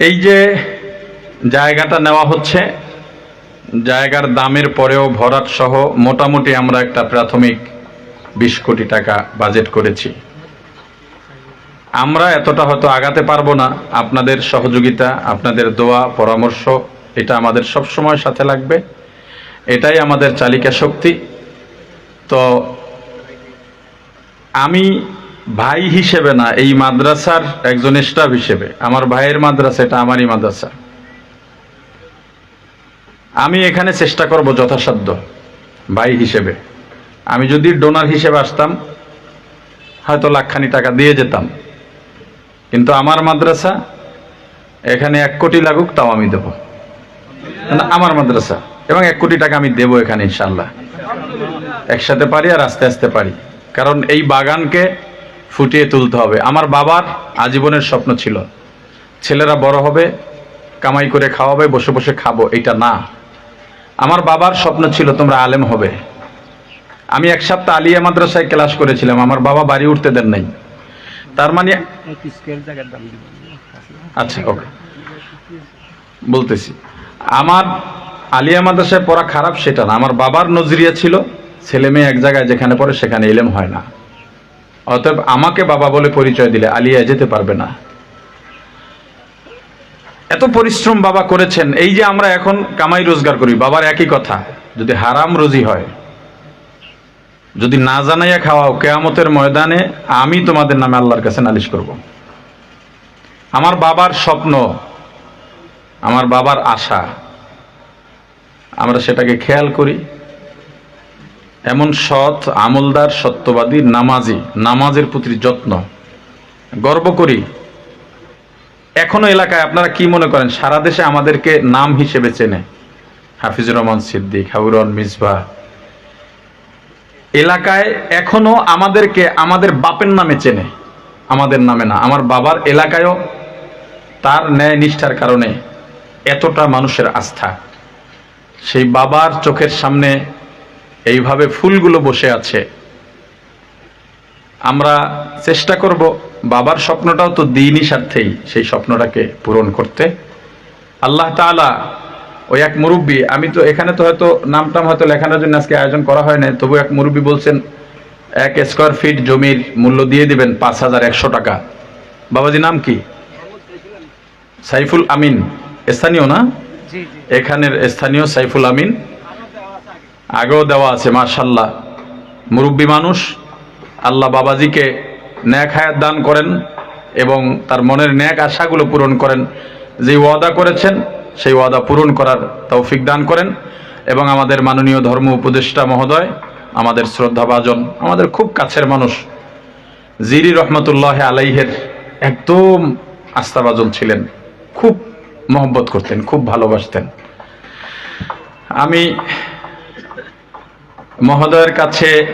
এই যে জায়গাটা নেওয়া হচ্ছে, জায়গার দামের পরেও ভরাট সহ মোটামুটি আমরা একটা প্রাথমিক বিশ কোটি টাকা বাজেট করেছি। আমরা এতটা হয়তো আগাতে পারব না। আপনাদের সহযোগিতা, আপনাদের দোয়া, পরামর্শ, এটা আমাদের সব সময় সাথে লাগবে। এটাই আমাদের চালিকা শক্তি। তো আমি ভাই হিসেবে না, এই মাদ্রাসার একজন স্টাফ হিসেবে। আমার ভাইয়ের মাদ্রাসা, এটা আমারই মাদ্রাসা। আমি এখানে চেষ্টা করব যথাসাধ্য, ভাই হিসেবে। আমি যদি ডোনার হিসেবে আসতাম, হয়তো লাখখানি টাকা দিয়ে যেতাম। কিন্তু আমার মাদ্রাসা, এখানে এক কোটি লাগুক, তাও আমি দেব। আমার মাদ্রাসা, এবং এক কোটি টাকা আমি দেব এখানে ইনশাল্লাহ একসাথে পারি আর আস্তে আস্তে পারি। কারণ এই বাগানকে ফুটিয়ে তুলতে হবে। আমার বাবার আজীবনের স্বপ্ন ছিল, ছেলেরা বড় হবে, কামাই করে খাওয়াবে, বসে বসে খাব, এটা না। আমার বাবার স্বপ্ন ছিল তোমরা আলেম হবে। আমি এক সপ্তাহ আলিয়া মাদ্রাসায় ক্লাস করেছিলাম, আমার বাবা বাড়ি উঠতে দেন নাই। তার মানে আচ্ছা ওকে। বলতেছি, আমার আলিয়া মাদ্রাসায় পড়া খারাপ সেটা না। আমার বাবার নজরিয়া ছিল, ছেলে মেয়ে এক জায়গায় যেখানে পড়ে সেখানে এলেম হয় না। অতএব আমাকে বাবা বলে পরিচয় দিলে, আলিয়া যেতে পারবে না। এত পরিশ্রম বাবা করেছেন, এই যে আমরা এখন কামাই রোজগার করি, বাবার একই কথা, যদি হারাম রোজি হয়, যদি না জানাইয়া খাওয়াও, কেয়ামতের ময়দানে আমি তোমাদের নামে আল্লাহর কাছে নালিশ করব। আমার বাবার স্বপ্ন, আমার বাবার আশা, আমরা সেটাকে খেয়াল করি। এমন সৎ, আমলদার, সত্যবাদী, নামাজি। নামাজের প্রতি যত্ন। গর্ব করি। এখনও এলাকায় আপনারা কি মনে করেন? সারা দেশে আমাদেরকে নাম হিসেবে চেনে। হাফিজুর রহমান সিদ্দিক হাবুরন মিসবা। এলাকায় এখনও আমাদেরকে আমাদের বাপের নামে চেনে। আমাদের নামে না। আমার বাবার এলাকায়ও তার ন্যায় নিষ্ঠার কারণে এতটা মানুষের আস্থা। সেই বাবার চোখের সামনে এইভাবে ফুলগুলো বসে আছে। আমরা চেষ্টা করব বাবার স্বপ্নটাও তো দিনই স্বার্থেই সেই স্বপ্নটাকে পূরণ করতে। আল্লাহ তাআলা ওই এক মুরব্বী আমি তো এখানে তো হয়তো নামটাম হয়তো লেখানোর জন্য আজকে আয়োজন করা হয় না তবু এক মুরব্বী বলছেন এক স্কোয়ার ফিট জমির মূল্য দিয়ে দিবেন পাঁচ হাজার একশো টাকা। বাবাজি নাম কি? সাইফুল আমিন। স্থানীয় না? এখানের স্থানীয় সাইফুল আমিন। আগেও দেওয়া আছে মার্শাল্লাহ মুরব্বী মানুষ, আল্লাহ বাবাজিকে ন্যাক হায়াত দান করেন এবং তার মনের ন্যাক আশাগুলো পূরণ করেন। যে ওয়াদা করেছেন, সেই ওয়াদা পূরণ করার তৌফিক দান করেন এবং আমাদের মাননীয় ধর্ম উপদেষ্টা মহোদয়, আমাদের শ্রদ্ধাভাজন, আমাদের খুব কাছের মানুষ, জিরি রহমতুল্লাহ আলাইহের একদম আস্থাভাজন ছিলেন। খুব মহব্বত করতেন, খুব ভালোবাসতেন। আমি মহোদয়ের কাছে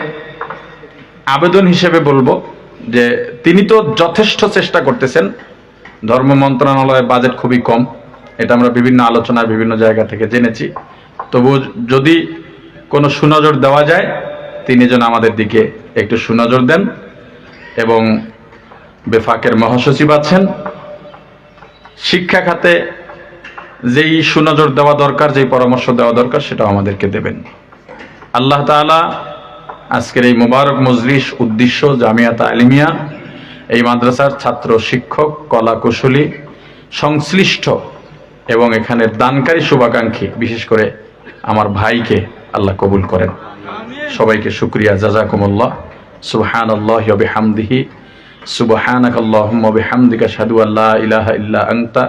আবেদন হিসেবে বলব যে তিনি তো যথেষ্ট চেষ্টা করতেছেন। ধর্ম মন্ত্রণালয়ের বাজেট খুবই কম। এটা আমরা বিভিন্ন আলোচনার বিভিন্ন জায়গা থেকে জেনেছি। তবু যদি কোনো সুনজর দেওয়া যায়, তিনি যেন আমাদের দিকে একটু সুনজর দেন এবং বেফাকের মহাসচিব আছেন। শিক্ষা খাতে যেই সুনজর দেওয়া দরকার, যেই পরামর্শ দেওয়া দরকার, সেটাও আমাদেরকে দেবেন। আল্লাহ তাআলা আজকের এই মোবারক মজলিস উদ্দেশ্য জামিয়াত আলিমিয়া এই মাদ্রাসার ছাত্র শিক্ষক, কলা কুশলী, সংশ্লিষ্ট এবং এখানের দানকারী শুভাকাঙ্ক্ষী, বিশেষ করে আমার ভাইকে আল্লাহ কবুল করেন। সবাইকে শুক্রিয়া, জাজাকুমুল্লাহ। সুবহান আল্লাহ বিহামদিহি। সুবহানাক আল্লাহুম্মা বিহামদিকা, আশহাদু আল্লা ইল্লা আনতা।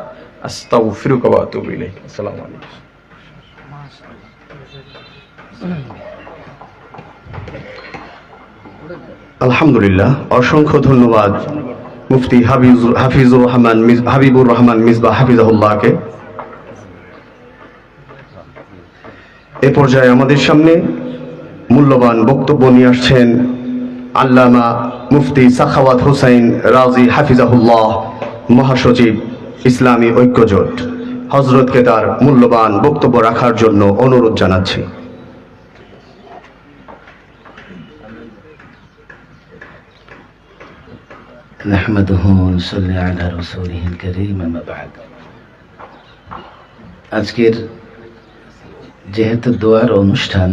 আস্তাগফিরুকা ওয়া আতুবু ইলাইক। আসসালামু আলাইকুম। আলহামদুলিল্লাহ, অসংখ্য ধন্যবাদ মুফতি হাফিজুর হাফিজুর রহমান হাবিবুর রহমান মিসবা হাফিজাহুল্লাহকে। এ পর্যায়ে আমাদের সামনে মূল্যবান বক্তব্য নিয়ে আসছেন আল্লামা মুফতি সাখাওয়াত হোসাইন রাজি হাফিজাহুল্লাহ, মহাসচিব ইসলামী ঐক্যজোট। হজরতকে তার মূল্যবান বক্তব্য রাখার জন্য অনুরোধ জানাচ্ছি। نحمده ونصلي على رسوله الكريم أما بعد আজকের যেহেতু দোয়ার অনুষ্ঠান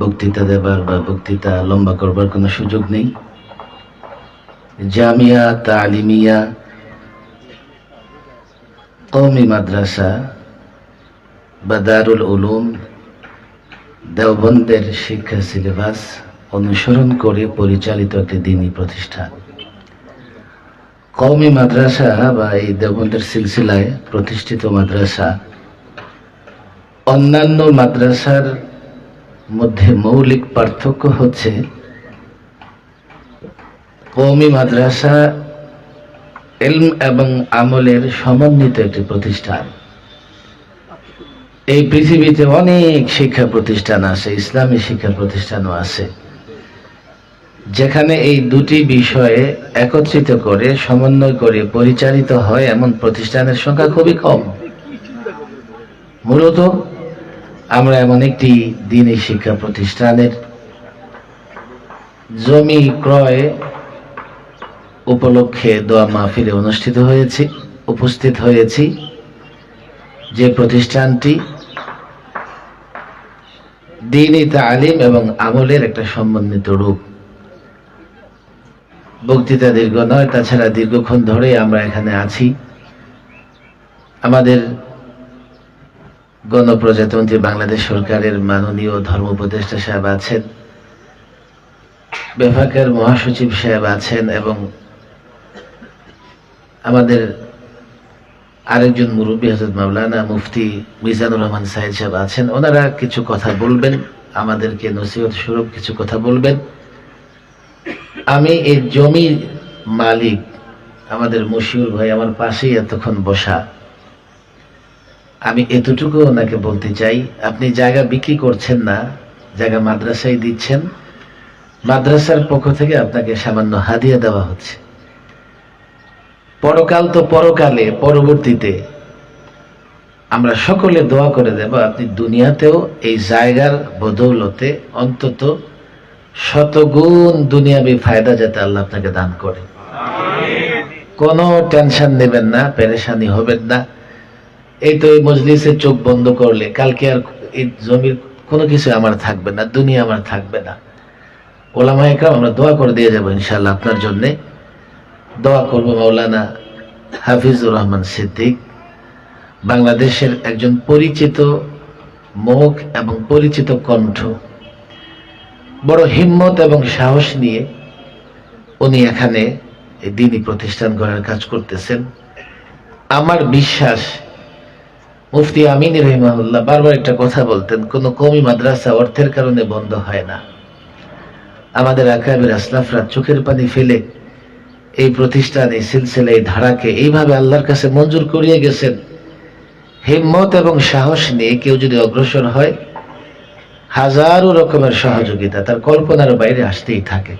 বক্তৃতা দেবার বা বক্তৃতা লম্বা করবার কোনো সুযোগ নেই জামিয়া তালিমিয়া কৌমি মাদ্রাসা বা দারুল উলুম দেওবন্দের শিক্ষা সিলেবাস অনুসরণ করে পরিচালিত একটি দিনী প্রতিষ্ঠান। কওমি মাদ্রাসা বা এই দেওবন্দের সিলসিলায় প্রতিষ্ঠিত মাদ্রাসা অন্যান্য মাদ্রাসার মধ্যে মৌলিক পার্থক্য হচ্ছে কওমি মাদ্রাসা এলম এবং আমলের সমন্বিত একটি প্রতিষ্ঠান। এই পৃথিবীতে অনেক শিক্ষা প্রতিষ্ঠান আছে, ইসলামী শিক্ষা প্রতিষ্ঠানও আছে। যেখানে এই দুটি বিষয়ে একত্রিত করে, সমন্বয় করে পরিচালিত হয় এমন প্রতিষ্ঠানের সংখ্যা খুবই কম। মূলত আমরা এমন একটি দিনী শিক্ষা প্রতিষ্ঠানের জমি ক্রয় উপলক্ষে দোয়া মাহফিলে অনুষ্ঠিত হয়েছে, উপস্থিত হয়েছি। যে প্রতিষ্ঠানটি দিনী তালিম এবং আমলের একটা সমন্বিত রূপ। বক্তৃতা দীর্ঘ নয়, তাছাড়া দীর্ঘক্ষণ ধরে আমরা এখানে আছি। আমাদের গণপ্রজাতন্ত্রী বাংলাদেশ সরকারের মাননীয় ধর্ম উপদেষ্টা সাহেব আছেন বেফাকের মহাসচিব সাহেব আছেন এবং আমাদের আরেকজন মুরব্বী হজরত মাওলানা মুফতি মিজানুর রহমান সাহেব সাহেব আছেন। ওনারা কিছু কথা বলবেন, আমাদেরকে নসিহত স্বরূপ কিছু কথা বলবেন। আমি এই জমি মালিক, আমাদের মশিউর ভাই আমার পাশেই এতক্ষণ বসা। আমি এতটুকু ওনাকে বলতে চাই, আপনি জায়গা বিক্রি করছেন না, জায়গা মাদ্রাসায় দিচ্ছেন, মাদ্রাসার পক্ষ থেকে আপনাকে সামান্য হাদিয়া দেওয়া হচ্ছে। পরকাল তো পরকালে, পরবর্তীতে আমরা সকলে দোয়া করে দেব, আপনি দুনিয়াতেও এই জায়গার বদৌলতে অন্তত শতগুণ দুনিয়াবি ফায়দা যাতে আল্লাহ আপনাকে দান করে। কোনো টেনশন নেবেন না, পেরেশানি হবেন না। এই তো এই মজলিসে চোখ বন্ধ করলে কালকে আর এই জমির কোনো কিছু আমার থাকবে না, দুনিয়া আমার থাকবে না। ওলামা একরাম, আমরা দোয়া করে দিয়ে যাব ইনশাল্লাহ আপনার জন্যে। দোয়া করব মাওলানা হাফিজুর রহমান সিদ্দিক, বাংলাদেশের একজন পরিচিত মুখ এবং পরিচিত কণ্ঠ। বড় হিম্মত এবং সাহস নিয়ে উনি এখানে দিনই প্রতিষ্ঠান করার কাজ করতেছেন। আমার বিশ্বাস, মুফতি আমিন রহিমাহুল্লাহ বারবার একটা কথা বলতেন, কোন কমি মাদ্রাসা অর্থের কারণে বন্ধ হয় না। আমাদের আকাবের আসলাফরা চোখের পানি ফেলে এই প্রতিষ্ঠান, এই সিলসিলা, এই ধারাকে এইভাবে আল্লাহর কাছে মঞ্জুর করিয়ে গেছেন। হিম্মত এবং সাহস নিয়ে কেউ যদি অগ্রসর হয় হাজারো রকমের সহযোগিতা তার কল্পনার বাইরে আসতেই থাকে।